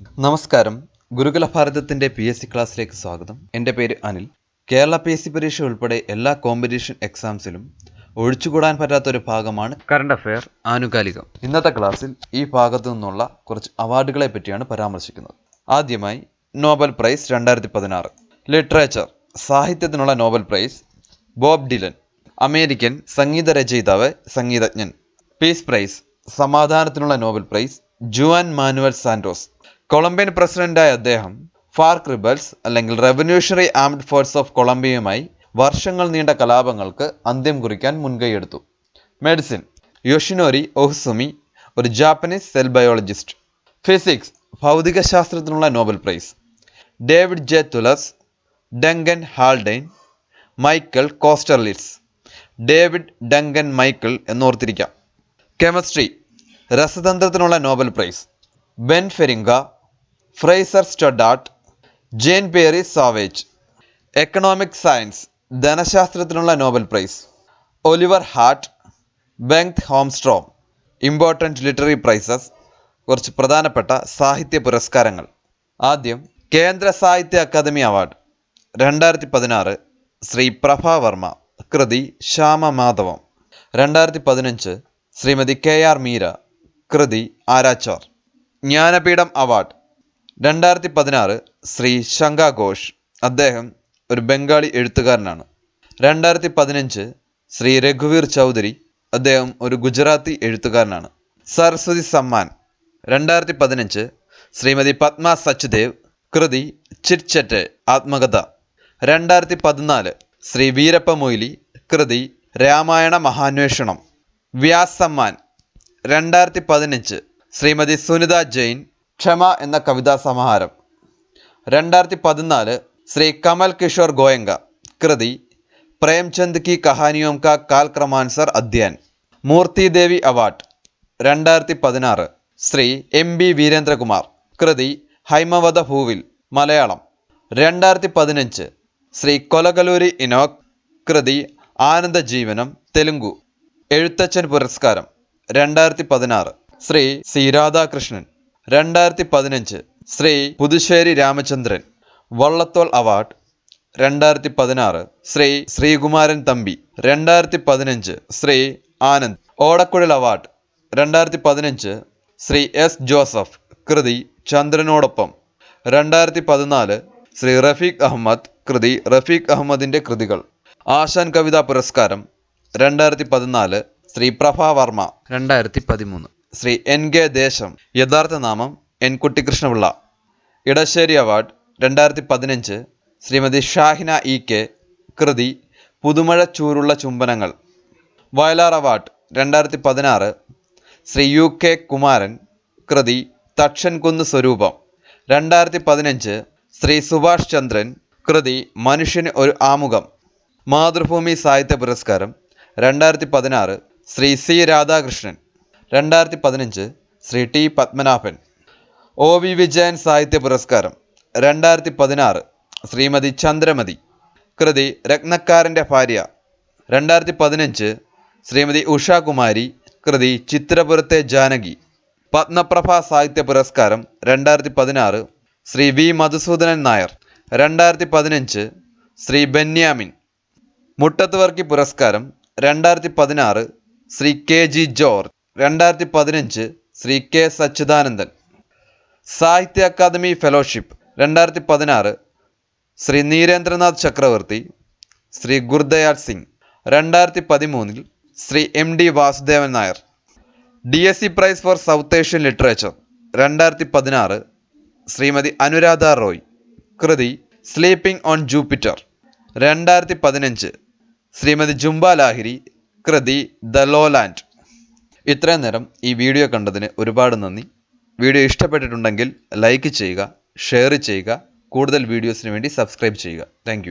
നമസ്കാരം. ഗുരുകുല ഭാരതത്തിന്റെ പി എസ് സി ക്ലാസ്സിലേക്ക് സ്വാഗതം. എന്റെ പേര് Anil. Kerala P S C പരീക്ഷ ഉൾപ്പെടെ എല്ലാ കോമ്പറ്റീഷൻ എക്സാംസിലും ഒഴിച്ചുകൂടാൻ പറ്റാത്ത ഒരു ഭാഗമാണ് കറണ്ട് അഫയർ ആനുകാലികം. ഇന്നത്തെ ക്ലാസ്സിൽ ഈ ഭാഗത്തു നിന്നുള്ള കുറച്ച് അവാർഡുകളെ പറ്റിയാണ് പരാമർശിക്കുന്നത്. ആദ്യമായി നോബൽ പ്രൈസ് രണ്ടായിരത്തി പതിനാറ് ലിറ്ററേച്ചർ സാഹിത്യത്തിനുള്ള Nobel prize Bob Dylan American സംഗീത രചയിതാവ് സംഗീതജ്ഞൻ. Peace prize സമാധാനത്തിനുള്ള Nobel prize Juan Manuel Santos Colombian പ്രസിഡന്റായ അദ്ദേഹം ഫാർക്ക് റിബൽസ് അല്ലെങ്കിൽ റവല്യൂഷണറി ആംഡ് ഫോഴ്സ് ഓഫ് കൊളംബിയയുമായി വർഷങ്ങൾ നീണ്ട കലാപങ്ങൾക്ക് അന്ത്യം കുറിക്കാൻ മുൻകൈയെടുത്തു മെഡിസിൻ യോഷിനോരി ഒഹ്സുമി ഒരു Japanese cell biologist. Physics ഭൗതികശാസ്ത്രത്തിനുള്ള Nobel prize. David J. Thouless Duncan Haldane Michael Kosterlitz. David Duncan Michael എന്നോർത്തിരിക്കാം. Chemistry രസതന്ത്രത്തിനുള്ള Nobel prize. Ben Feringa Fraser Stoddart Jean Pierre Sauvage. Economic science ധനശാസ്ത്രത്തിനുള്ള Nobel prize. Oliver Hart Bengt Holmstrom important literary prizes കുറച്ച് പ്രധാനപ്പെട്ട സാഹിത്യ പുരസ്കാരങ്ങൾ. ആദ്യം കേന്ദ്ര സാഹിത്യ academy award. രണ്ടായിരത്തി പതിനാറ് ശ്രീ പ്രഭ വർമ്മ കൃതി ശ്യാമമാധവം രണ്ടായിരത്തി പതിനഞ്ച് ശ്രീമതി കെ ആർ മീര കൃതി ആരാച്ചാർ. ജ്ഞാനപീഠം അവാർഡ്. രണ്ടായിരത്തി പതിനാറ് ശ്രീ ശങ്ക ഘോഷ് അദ്ദേഹം ഒരു ബംഗാളി എഴുത്തുകാരനാണ്. രണ്ടായിരത്തി പതിനഞ്ച് ശ്രീ രഘുവീർ ചൗധരി അദ്ദേഹം ഒരു ഗുജറാത്തി എഴുത്തുകാരനാണ്. സരസ്വതി സമ്മാൻ. രണ്ടായിരത്തി പതിനഞ്ച് ശ്രീമതി പത്മ സച്ദേവ് കൃതി ചിറ്റ്ചറ്റ് ആത്മകഥ. രണ്ടായിരത്തി പതിനാല് ശ്രീ വീരപ്പ മൊയ്ലി കൃതി രാമായണ മഹാന്വേഷണം. വ്യാസ് സമ്മാൻ. രണ്ടായിരത്തി പതിനഞ്ച് ശ്രീമതി സുനിത ജെയിൻ ക്ഷമ എന്ന കവിതാ സമാഹാരം. രണ്ടായിരത്തി പതിനാല് ശ്രീ കമൽ കിഷോർ ഗോയങ്ക കൃതി പ്രേംചന്ദ് കി കഹാനിയോം കാ കാൽക്രമാൻസർ അധ്യയൻ മൂർത്തി ദേവി അവാർഡ്. രണ്ടായിരത്തി പതിനാറ് ശ്രീ എം ബി വീരേന്ദ്രകുമാർ കൃതി ഹൈമവത ഹൂവിൽ മലയാളം. രണ്ടായിരത്തി പതിനഞ്ച് ശ്രീ കൊലകലൂരി ഇനോക് കൃതി ആനന്ദ ജീവനം തെലുങ്കു. എഴുത്തച്ഛൻ പുരസ്കാരം. രണ്ടായിരത്തി പതിനാറ് ശ്രീ സി രാധാകൃഷ്ണൻ രണ്ടായിരത്തി പതിനഞ്ച് ശ്രീ പുതുശ്ശേരി രാമചന്ദ്രൻ വള്ളത്തോൾ അവാർഡ്. രണ്ടായിരത്തി പതിനാറ് ശ്രീ ശ്രീകുമാരൻ തമ്പി. രണ്ടായിരത്തി പതിനഞ്ച് ശ്രീ ആനന്ദ്. ഓടക്കുഴൽ അവാർഡ്. രണ്ടായിരത്തി പതിനഞ്ച് ശ്രീ എസ് ജോസഫ്. കൃതി ചന്ദ്രനോടൊപ്പം. രണ്ടായിരത്തി പതിനാല് ശ്രീ റഫീഖ് അഹമ്മദ്. കൃതി റഫീഖ് അഹമ്മദിന്റെ കൃതികൾ. ആശാൻ കവിതാ പുരസ്കാരം. രണ്ടായിരത്തി പതിനാല് ശ്രീ പ്രഭ വർമ്മ. രണ്ടായിരത്തി പതിമൂന്ന് ശ്രീ എൻ കെ ദേശം. യഥാർത്ഥ നാമം എൻ കുട്ടിക്കൃഷ്ണപിള്ള ഇടശ്ശേരി അവാർഡ് രണ്ടായിരത്തി പതിനഞ്ച് ശ്രീമതി ഷാഹിന ഇ കെ. കൃതി പുതുമഴ ചൂരുള്ള ചുംബനങ്ങൾ. വയലാർ അവാർഡ് രണ്ടായിരത്തി പതിനാറ് ശ്രീ യു കെ കുമാരൻ. കൃതി തക്ഷൻകുന്ന് സ്വരൂപം. രണ്ടായിരത്തി പതിനഞ്ച് ശ്രീ സുഭാഷ് ചന്ദ്രൻ. കൃതി മനുഷ്യന് ഒരു ആമുഖം. മാതൃഭൂമി സാഹിത്യ പുരസ്കാരം രണ്ടായിരത്തി പതിനാറ് ശ്രീ സി രാധാകൃഷ്ണൻ. രണ്ടായിരത്തി പതിനഞ്ച് Shri T Padmanabhan. O V Vijayan സാഹിത്യ പുരസ്കാരം. രണ്ടായിരത്തി പതിനാറ് ശ്രീമതി ചന്ദ്രമതി. കൃതി രത്നക്കാരന്റെ ഭാര്യ. രണ്ടായിരത്തി പതിനഞ്ച് ശ്രീമതി ഉഷാകുമാരി. കൃതി ചിത്രപുരത്തെ ജാനകി. പത്മപ്രഭ സാഹിത്യ പുരസ്കാരം. രണ്ടായിരത്തി പതിനാറ് ശ്രീ വി മധുസൂദനൻ നായർ. രണ്ടായിരത്തി പതിനഞ്ച് ശ്രീ ബെന്യാമിൻ. മുട്ടത്തുവർക്കി പുരസ്കാരം. രണ്ടായിരത്തി പതിനാറ് ശ്രീ കെ ജി ജോർജ്. രണ്ടായിരത്തി പതിനഞ്ച് ശ്രീ കെ സച്ചിദാനന്ദൻ. സാഹിത്യ അക്കാദമി ഫെലോഷിപ്പ് രണ്ടായിരത്തി പതിനാറ് ശ്രീ നീരേന്ദ്രനാഥ് ചക്രവർത്തി ശ്രീ ഗുർദയാൽ സിംഗ്. രണ്ടായിരത്തി പതിമൂന്നിൽ Shri M D Vasudevan Nair. D S C prize for South Asian literature രണ്ടായിരത്തി പതിനാറ് ശ്രീമതി അനുരാധ റോയ്. കൃതി സ്ലീപ്പിംഗ് ഓൺ ജൂപ്പിറ്റർ രണ്ടായിരത്തി പതിനഞ്ച് ശ്രീമതി ജുംബ ലാഹിരി. കൃതി ദ ലോലാൻഡ്. ഇത്രയും നേരം ഈ വീഡിയോ കണ്ടതിന് ഒരുപാട് നന്ദി. വീഡിയോ ഇഷ്ടപ്പെട്ടിട്ടുണ്ടെങ്കിൽ ലൈക്ക് ചെയ്യുക ഷെയർ ചെയ്യുക കൂടുതൽ വീഡിയോസിന് വേണ്ടി സബ്സ്ക്രൈബ് ചെയ്യുക. താങ്ക്